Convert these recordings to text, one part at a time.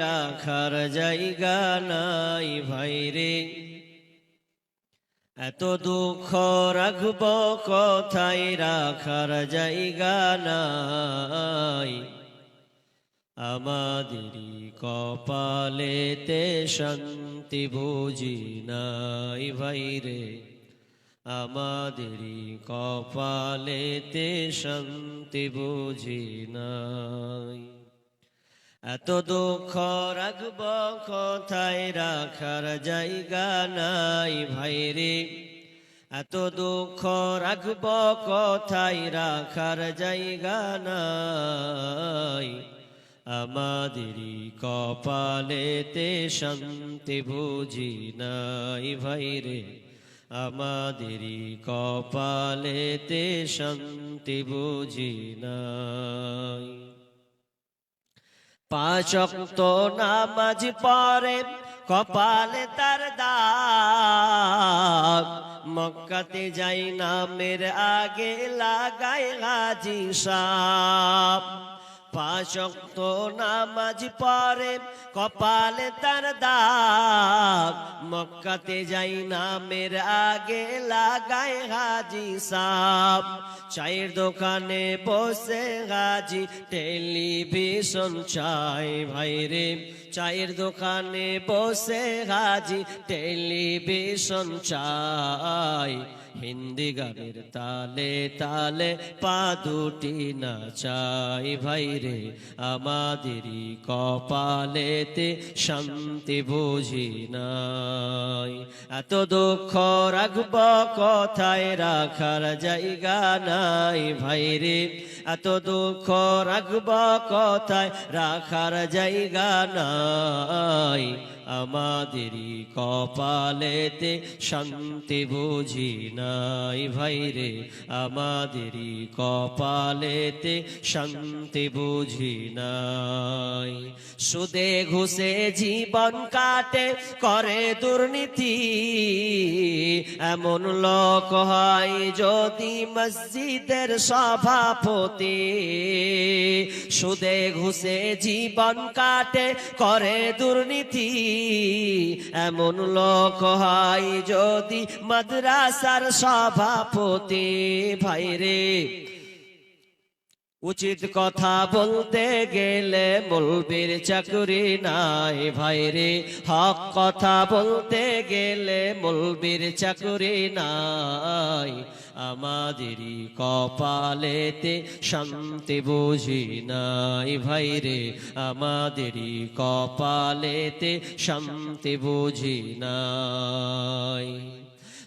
রাখার জায়গা নাই ভাইরে এত দুঃখ রাখব কথাই রাখার জায়গা নাই। আমাদেরই কপালেতে শান্তি বুঝি নাই ভাইরে আমাদেরই কপালেতে শান্তি বুঝি নাই। এত দুঃখ রাখব কোথায় রাখার জায়গা নাই ভাইরে এত দুঃখ রাখব কোথায় রাখার জায়গা নাই। আমাদেরই কপালেতে শান্তি বুঝি নাই ভাইরে আমাদেরই কপালেতে শান্তি বুঝি নাই। পাঁচক তো নামাজ পরে কপালে তার দাগ। মক্কাতে যাই নামের আগে লাগাই হাজি সাপ পাঁচক তো নামাজ পরে কপালে তার দাগ। মক্কাতে যাই নামের আগে লাগায় হাজি সাপ চায়ের দোকানে বসে হাজি, টেলিভিশন চাই ভাইরে। চায়ের দোকানে বসে হাজি টেলিভিশন চাই। হিন্দি গানের তালে তালে পা দুটি না চাই ভাই ভাইরে আমাদেরই কপালেতে শান্তি বুঝি নাই। এত দুঃখ রাখব, কথায় রাখার জায়গা নাই। ভাইরে এত দুঃখ রাখব কথায়? রাখার জায়গা নাই। আমাদেরই কপালেতে শান্তি বুঝি নাই ভাইরে আমাদেরই কপালেতে শান্তি বুঝি নাই। সুদে ঘুষে জীবন কাটে, করে দুর্নীতি। এমন লোক হয় যদি মসজিদের সভাপতি। সুদে ঘুষে জীবন কাটে, করে দুর্নীতি। এমন লোক হয় যদি মাদ্রাসার সভাপতি। ভাইরে উচিত কথা বলতে গেলে মলবির চাকরি নাই। ভাইরে হক কথা বলতে গেলে মলবির চাকরি নাই। আমাদেরই কপালেতে শান্তি বুঝি নাই ভাই রে। আমাদেরই কপালেতে শান্তি বুঝি নাই।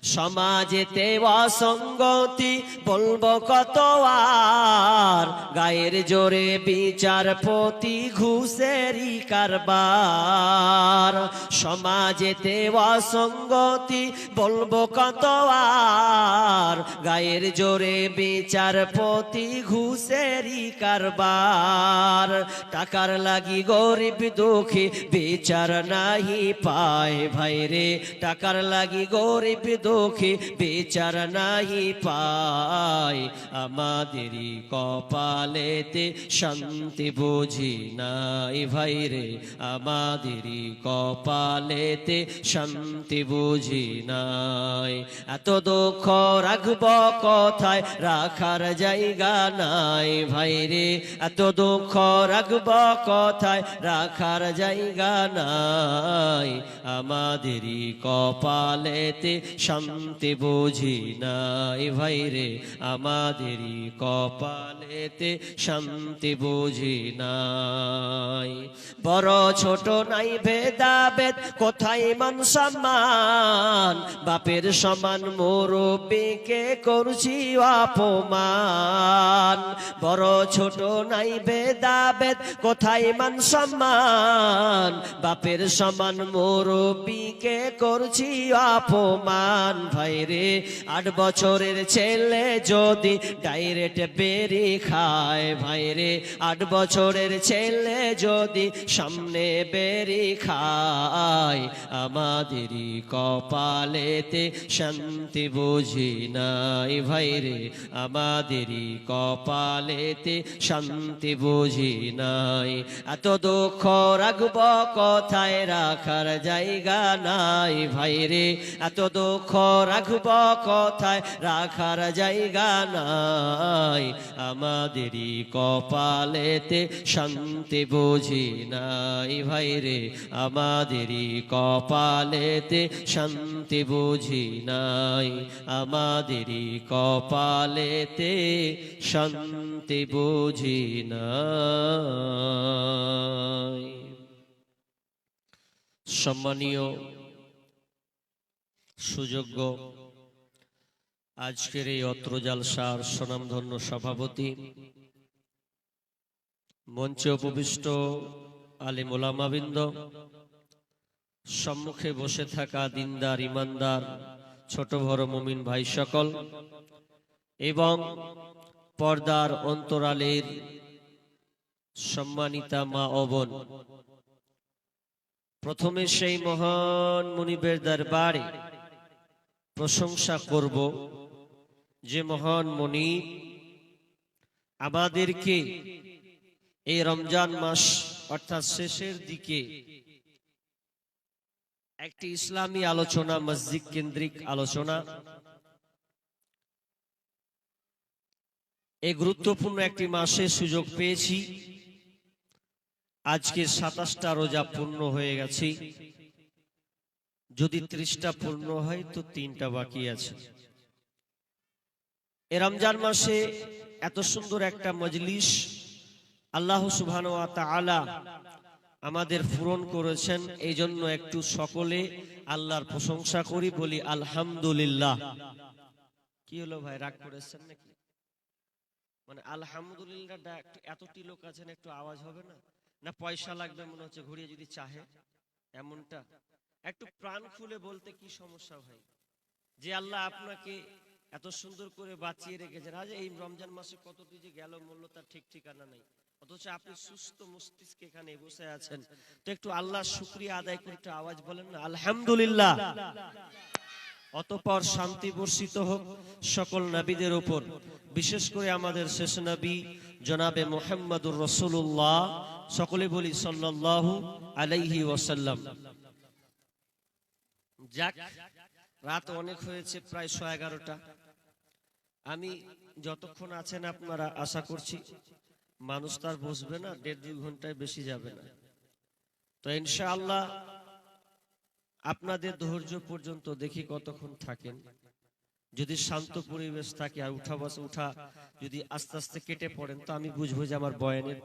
সমাজেতে অসঙ্গতি বলব কত আর? গায়ের জোরে বিচারপতি ঘুষেরই কারবার। সমাজেতে অসঙ্গতি বলব কত আর? গায়ের জোরে বিচারপতি ঘুষেরই কারবার। টাকার লাগি গরিব দুঃখী, বিচার নাহি পায় ভাইরে। টাকার লাগি গরিব বিচার নাহি পায়। আমাদেরই কপালেতে শান্তি বুঝি নাই ভাইরে আমাদেরই কপালেতে শান্তি বুঝি নাই। এত দুঃখ রাখব কথায়? রাখার জায়গা নাই ভাই রে। এত দুঃখ রাখব কথায়? রাখার জায়গা নাই। আমাদেরই কপালেতে শান্তি বুঝি নাই রে আমাদেরই কপালেতে শান্তি বুঝি নাই। বড় ছোট নাই ভেদাভেদ, কোথায় মান সম্মান? বাপের সমান মুরব্বীকে করছি অপমান। বড় ছোট নাই ভেদাভেদ, কোথায় মান সম্মান? বাপের সমান মুরব্বীকে করছি অপমান। গান ভাই রে, আট বছরের ছেলে যদি ডাইরেক্ট বেরি খায় ভাই রে, আট বছরের ছেলে যদি সামনে বেরি খায়, আমাদেরই কপালেতে শান্তি বুঝি নাই ভাই রে, আমাদেরই কপালেতে শান্তি বুঝি নাই। এত দুঃখ রাখব কথায় রাখার জায়গা নাই ভাই রে, এত দুঃখ রাখব কথায়, রাখার জায়গা নাই। আমাদেরই কপালেতে শান্তি বুঝি নাই। ভাই রে, আমাদেরই কপালেতে শান্তি বুঝি নাই। আমাদেরই কপালেতে শান্তি বুঝি নাই। সম্মানীয় সুযোগ্য। আজকের এই অত্র জালসার স্বনামধন্য সভাপতি, মঞ্চে উপবিষ্ট আলী মোলামাবিন্দ সম্মুখে বসে থাকা দিনদার, ইমানদার, ছোট বড় মুমিন ভাই সকল এবং পর্দার অন্তরালের সম্মানিতা মা অবন প্রথমে সেই মহান মুনিবের দরবারে প্রশংসা করব যে মহান মনি আমাদেরকে এই রমজান মাস অর্থাৎ শেষের দিকে একটি ইসলামী আলোচনা, মসজিদ কেন্দ্রিক আলোচনা, এই গুরুত্বপূর্ণ একটি মাসে সুযোগ পেয়েছি। আজকে সাতাশটা রোজা পূর্ণ হয়ে গেছে। যদি ত্রিশটা পূর্ণ হয়, তো তিনটা বাকি আছে। এ রমজান মাসে এত সুন্দর একটা মজলিস আল্লাহ সুবহান আমাদের পূরণ করেছেন। এই জন্য একটু সকলে আল্লাহর প্রশংসা করি, বলি আলহামদুলিল্লাহ। কি হলো ভাই, রাগ করেছেন নাকি? মানে আলহামদুলিল্লাহ এতটি লোক আছেন, একটু আওয়াজ হবে না? না পয়সা লাগবে মনে হচ্ছে, ঘুরিয়ে যদি চাহে, এমনটা? একটু প্রাণ খুলে বলতে কি সমস্যা ভাই যে আল্লাহ আপনাকে এত সুন্দর করে বাঁচিয়ে রেখেছেন। আজ এই রমজান মাসে কতটি যে গেল মূল্য তার ঠিক ঠিকানা নেই। অথচ আপনি সুস্থ মস্তিষ্কে এখানে বসে আছেন। তো একটু আল্লাহ শুক্রিয়া আদায় করে একটু আওয়াজ বলেন না? আলহামদুলিল্লাহ। অতপর শান্তি বর্ষিত হোক সকল নবীদের উপর। বিশেষ করে আমাদের শেষ নবী জনাবে মোহাম্মদুর রসুল্লাহ সকলে বলি সাল্লাল্লাহু আলাইহি ওয়াসাল্লাম। যাক, রাত অনেক হয়েছে, প্রায় শো এগারোটা। আমি যতক্ষণ আছেন আপনারা, আশা করছি মানুষ তার বসবে না, দেড় দুই ঘন্টায় বেশি যাবে না। তো ইনশাআল্লাহ আপনাদের ধৈর্য পর্যন্ত দেখি কতক্ষণ থাকেন। যদি শান্ত পরিবেশ থাকে আর উঠা বসে, উঠা যদি আস্তে আস্তে কেটে পড়েন, তো আমি বুঝব যে আমার বয়ানের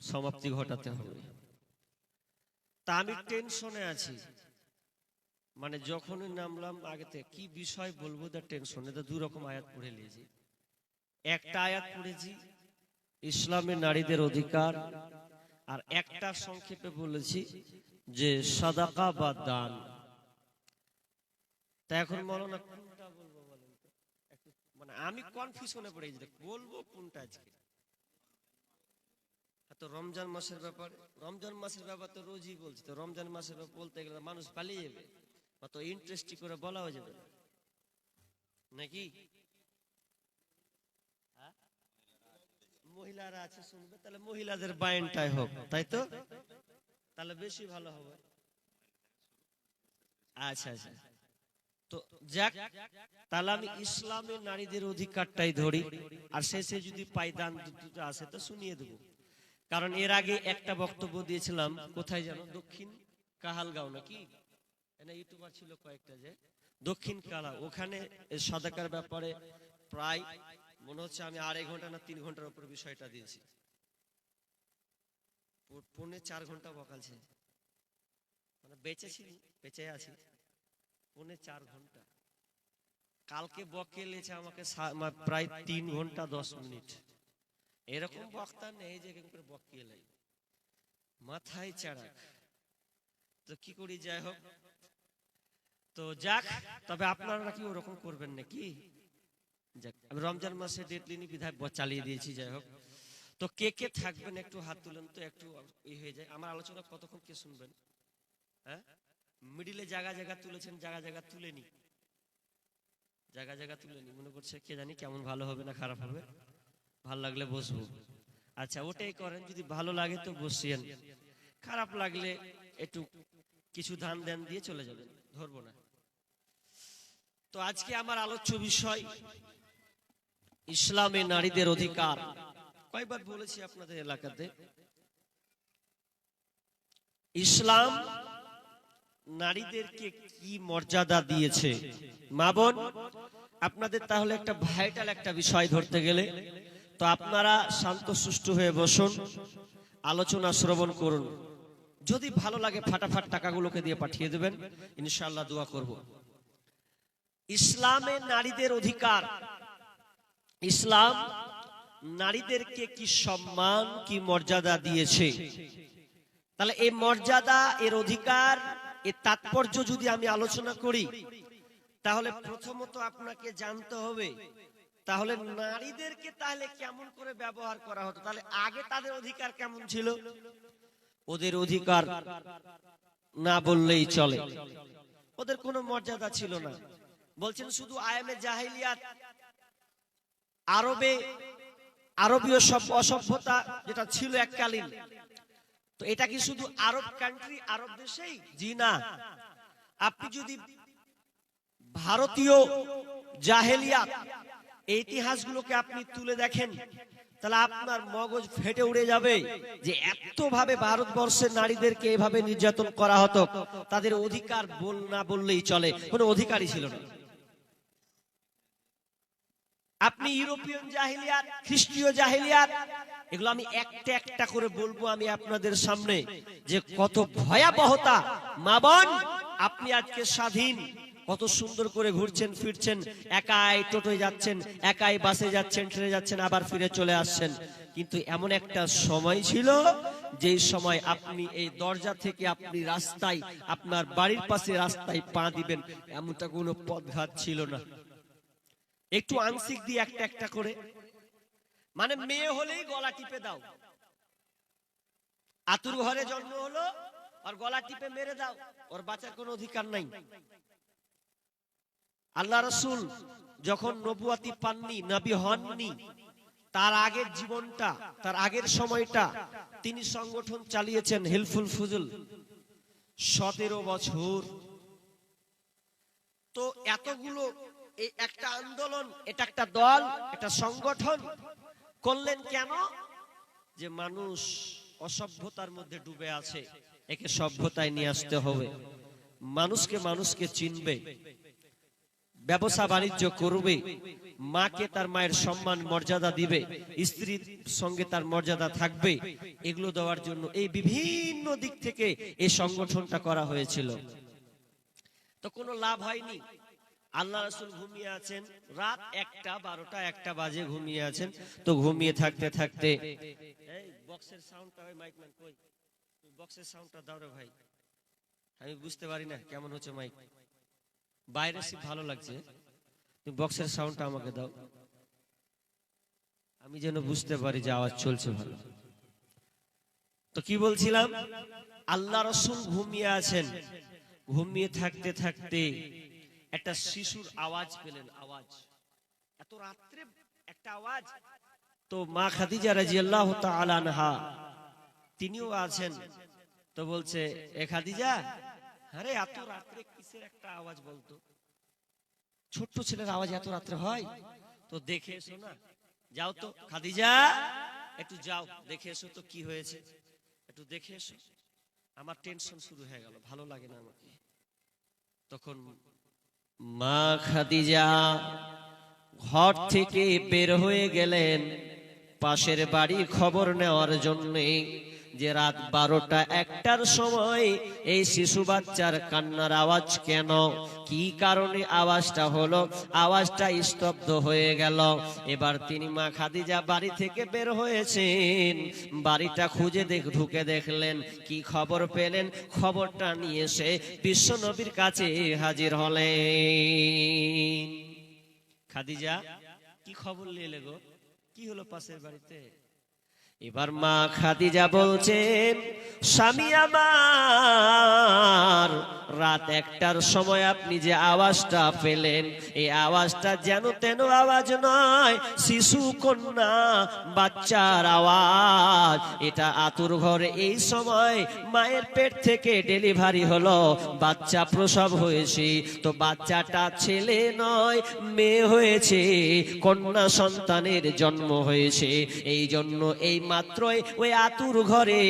সমাপ্তি ঘটাতে হবে। তা আমি টেনশনে আছি। মানে যখনই নামলাম আগেতে কি বিষয় বলব তার টেনশনে তো দুই রকম আয়াত পড়ে নিয়েছি। একটা আয়াত পড়েছি, ইসলামের নারীদের অধিকার, আর একটা সংক্ষেপে বলেছি যে সাদাকা বা দান। তা এখন বলো না, কোনটা বলব বলেন? মানে আমি কনফিউশনে পড়ে গেছি। বলব কোনটা আজকে? তো রমজান মাসের ব্যাপার, রমজান মাসের ব্যাপার তো রোজই বলছি। তো রমজান মাসের ব্যাপার বলতে গেলে মানুষ পালিয়ে যাবে। অত ইন্টারেস্টি করে বলাও যাবে। না নাকি? হ্যাঁ? মহিলারা আছে শুনবে, তাহলে মহিলাদের বায়নটাই হোক, তাই তো? তাহলে বেশি ভালো হবে। আচ্ছা আচ্ছা। তো যাক, তাহলে আমি ইসলামের নারীদের অধিকারটাই ধরি, আর শেষে যদি পাইদান দুটো আসে তো শুনিয়ে দেবো। কারণ এর আগে একটা বক্তব্য দিয়েছিলাম, কোথায় যেন? দক্ষিণ কাহালগাঁও নাকি? ইউটিউবার ছিল কয়েকটা যে। দক্ষিণ কালা, ওখানে সাদাকার ব্যাপারে প্রায় মনে হচ্ছে আমি আড়াই ঘণ্টা না তিন ঘণ্টার উপর বিষয়টা দিয়েছি। পৌনে চার ঘণ্টা বকালছে মানে বেঁচেছি, বেঁচে আছি। পৌনে চার ঘণ্টা। কালকে বকে লেছে আমাকে প্রায় তিন ঘণ্টা দশ মিনিট। এরকম বক্তা নেই যে এরকম করে বকিয়ে লাই। মাথায় চাড়াক তো কি করি, যাই হোক তো যাক, তবে আপনারা কি ওরকম করবেন নাকি? যাক, আমি রমজান মাসে ডেট লিনি বিধায় চালিয়ে দিয়েছি, যাই হোক। তো কে কে থাকবেন একটু হাত তুলেন তো, একটু ই হয়ে যায়। আমার আলোচনা কতক্ষণ কে শুনবেন? হ্যাঁ? মিডিলে জায়গা জায়গা তুলেছেন, জায়গা জায়গা তুলেনি। জায়গা জায়গা তুলেনি। মনে করছে কে জানি কেমন ভালো হবে না খারাপ হবে। ভালো লাগলে বসবো। আচ্ছা ওটাই করেন, যদি ভালো লাগে তো বসিয়েন। খারাপ লাগলে একটু কিছু ধান দেন দিয়ে চলে যাবেন। ধরবো না। তো আজকে আমার আলোচ্য বিষয়, ইসলামে নারীদের অধিকার। কয়বার বলেছি আপনাদের এলাকাতে, ইসলাম নারীদেরকে কি মর্যাদা দিয়েছে? মা বোন, আপনাদের তাহলে একটা ভাইটাল একটা বিষয় ধরতে গেলে, তো আপনারা শান্ত সুষ্ঠু হয়ে বসুন, আলোচনা শ্রবণ করুন। যদি ভালো লাগে, ফাটাফাট টাকাগুলোকে দিয়ে পাঠিয়ে দেবেন, ইনশাআল্লাহ দোয়া করব। ইসলামে নারীদের অধিকার। ইসলাম নারীদেরকে কি সম্মান, কি মর্যাদা দিয়েছে? তাহলে এই মর্যাদা, এর অধিকার এর তাৎপর্য যদি আমি আলোচনা করি, তাহলে প্রথমত আপনাকে জানতে হবে, তাহলে নারীদেরকে তাহলে কেমন করে ব্যবহার করা হতো? তাহলে আগে তাদের অধিকার কেমন ছিল? ওদের অধিকার না বললেই চলে। ওদের কোনো মর্যাদা ছিল না। বলছেন শুধু আয়ামে জাহিলিয়াত, আরবে, আরবীয় সব অসভ্যতা যেটা ছিল এককালীন। তো এটা কি শুধু আরব কান্ট্রি আরব দেশেই? জি না। আপনি যদি ভারতীয় জাহেলিয়াত ইতিহাসগুলোকে আপনি তুলে দেখেন, তাহলে আপনার মগজ ফেটে উড়ে যাবে যে এত ভাবে ভারতবর্ষের নারীদেরকে এভাবে নির্যাতন করা হতো। তাদের অধিকার বল, না বললেই চলে। কোনো অধিকারই ছিল না। আপনি ইউরোপিয়ান জাহিলিয়াত, খ্রিস্টীয় জাহিলিয়াত, এগুলো আমি একটা একটা করে বলব আমি আপনাদের সামনে যে কত ভয়াবহতা। মা বোন, আপনি আজকে স্বাধীন। কত সুন্দর করে ঘুরছেন, ফিরছেন, একাই টোটোয় যাচ্ছেন, একাই বাসে যাচ্ছেন, ট্রেনে যাচ্ছেন, আবার ফিরে চলে আসছেন। কিন্তু এমন একটা সময় ছিল যেই সময় আপনি এই দরজা থেকে আপনি রাস্তায়, আপনার বাড়ির পাশে রাস্তায় পা দিবেন, এমনটা কোনো পথঘাট ছিল না। একটু আংশিক দিয়ে একটা একটা করে। মানে মেয়ে হলেই গলা টিপে দাও। আতুর ঘরে জন্ম হলো আর গলা টিপে মেরে দাও। ওর বাঁচার কোনো অধিকার নাই। আল্লাহ রসুল যখন নবুয়াতি পাননি নবী হননি তার আগের জীবনটা তার আগের সময়টা তিনি সংগঠন চালিয়েছেন হেলফুল ফুজুল। সতেরো বছর। তো এতগুলো এই একটা আন্দোলন, এটা একটা দল সংগঠন করলেন কেন? যে মানুষ অসভ্যতার মধ্যে ডুবে আছে, একে সভ্যতায় নিয়ে আসতে হবে। মানুষকে মানুষকে চিনবে, ব্যবসা বাণিজ্য করবে, মাকে তার মায়ের সম্মান, মর্যাদা দিবে, স্ত্রীর সঙ্গে তার মর্যাদা থাকবে, এগুলো দেওয়ার জন্য এই বিভিন্ন দিক থেকে এই সংগঠনটা করা হয়েছিল। তো কোনো লাভ হয়নি। আল্লাহ রসুল ঘুমিয়ে আছেন। রাত একটা, বারোটা, একটা বাজে ঘুমিয়ে আছেন। তো ঘুমিয়ে থাকতে থাকতে বক্সের সাউন্ডটা মাইক ম্যান কই? বক্সের সাউন্ডটা দাও রে ভাই। আমি বুঝতে পারি না কেমন হচ্ছে মাইক বাইরে সে ভালো লাগছে। তুমি বক্সের সাউন্ডটা আমাকে দাও। আমি যেন বুঝতে পারি যে আওয়াজ চলছে ভালো। তো কি বলছিলাম? আল্লাহ রসুল ঘুমিয়ে আছেন। ঘুমিয়ে থাকতে থাকতে একটা শিশুর আওয়াজ পেলেন। আওয়াজ। এত রাত্রে একটা আওয়াজ। তো মা খাদিজা রাজিয়াল্লাহু তাআলা আনহা তিনিও আছেন। তো বলছে এ খাদিজা আরে এত রাত্রে কিসের একটা আওয়াজ বলতো? ছোট্ট ছেলের আওয়াজ এত রাত্রে হয়? তো দেখে এসো না। যাও তো খাদিজা একটু যাও দেখে এসো তো কি হয়েছে। একটু দেখে এসো। আমার টেনশন শুরু হয়ে গেল ভালো লাগে না আমাকে। তখন মা খাদিজা ঘর থেকে বের হয়ে গেলেন। পাশের বাড়ি খবর নেওয়ার জন্য যে রাত বারোটা একটার সময় এই শিশু বাচ্চার কান্নার আওয়াজ কেন? কি কারণে আওয়াজটা হলো? আওয়াজটা স্তব্ধ হয়ে গেল। এবার তিনি মা খাদিজা বাড়ি থেকে বের হয়েছেন। বাড়িটা খুঁজে দেখ ঢুকে দেখলেন। কি খবর পেলেন? খবরটা নিয়ে এসে বিশ্ব নবীর কাছে হাজির হলেন। খাদিজা, কি খবর নিয়ে গো? কি হলো পাশের বাড়িতে? এবার মা খাদিজা বলছেন স্বামী আমার রাত একটার সময় আপনি যে আওয়াজটা পেলেন, এই আওয়াজটা যেন তেন আওয়াজ নয়, শিশু, কন্যা, বাচ্চার আওয়াজ। এটা আতুর ঘরে, এই সময় মায়ের পেট থেকে ডেলিভারি হলো, বাচ্চা প্রসব হয়েছে। তো বাচ্চাটা ছেলে নয়, মেয়ে হয়েছে, কন্যা সন্তানের জন্ম হয়েছে। এই জন্য এই মাত্রই ওই আতুর ঘরে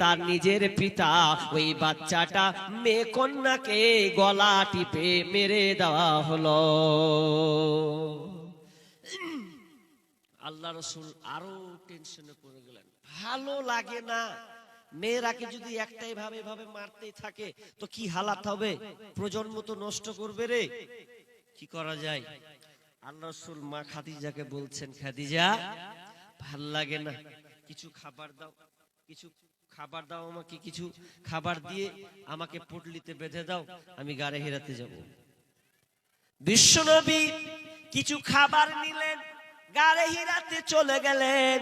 তার নিজের পিতা, ওই বাচ্চাটা মেয়ে কন্যাকে গলা টিপে মেরে দেওয়া হলো। আল্লাহ রসুল আরও টেনশনে পড়ে গেলেন। ভালো লাগে না। মেয়েরাকে যদি একটাই ভাবে ভাবে মারতেই থাকে তো কি হালাত হবে? প্রজন্ম তো নষ্ট করবে রে। কি করা যায়? আল্লাহ রসুল মা খাদিজাকে বলছেন খাদিজা ভালো লাগে না। কিছু খাবার দাও কিছু খাবার দাও আমাকে কিছু, খাবার দিয়ে আমাকে পটলিতে বেঁধে দাও, আমি গাড়ে হেরাতে যাব। বিশ্বনবী কিছু খাবার নিলেন, গাড়ে হিরাতে চলে গেলেন,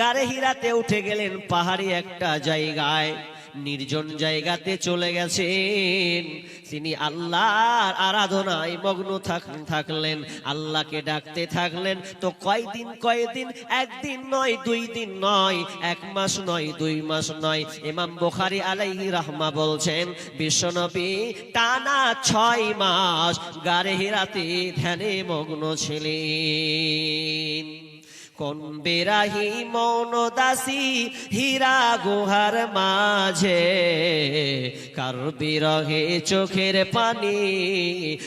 গাড়ে হিরাতে উঠে গেলেন পাহাড়ি একটা জায়গায়। নির্জন জায়গাতে চলে গেছেন। তিনি আল্লাহর আরাধনায় মগ্ন থাক- থাকলেন, আল্লাহকে ডাকতে থাকলেন। তো কয়দিন কয়দিন? একদিন নয়, দুই দিন নয়, এক মাস নয়, দুই মাস নয়। ইমাম বুখারী আলাইহি রাহমা বলছেন, বিশ্বনবী টানা ছয় মাস গারে হিরাতে ধ্যানে মগ্ন ছিলেন। কোন বেরাহি মৌন দাসী হীরা গুহার মাঝে। কার বিরহে চোখের পানি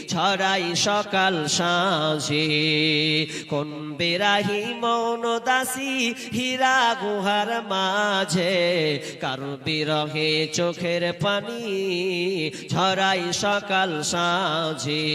ছড়াই সকাল সাঁঝে। কোন বেরাহি মৌন দাসী হীরা গুহার মাঝে। কার বিরহে চোখের পানি ছড়াই সকাল সাঁঝে।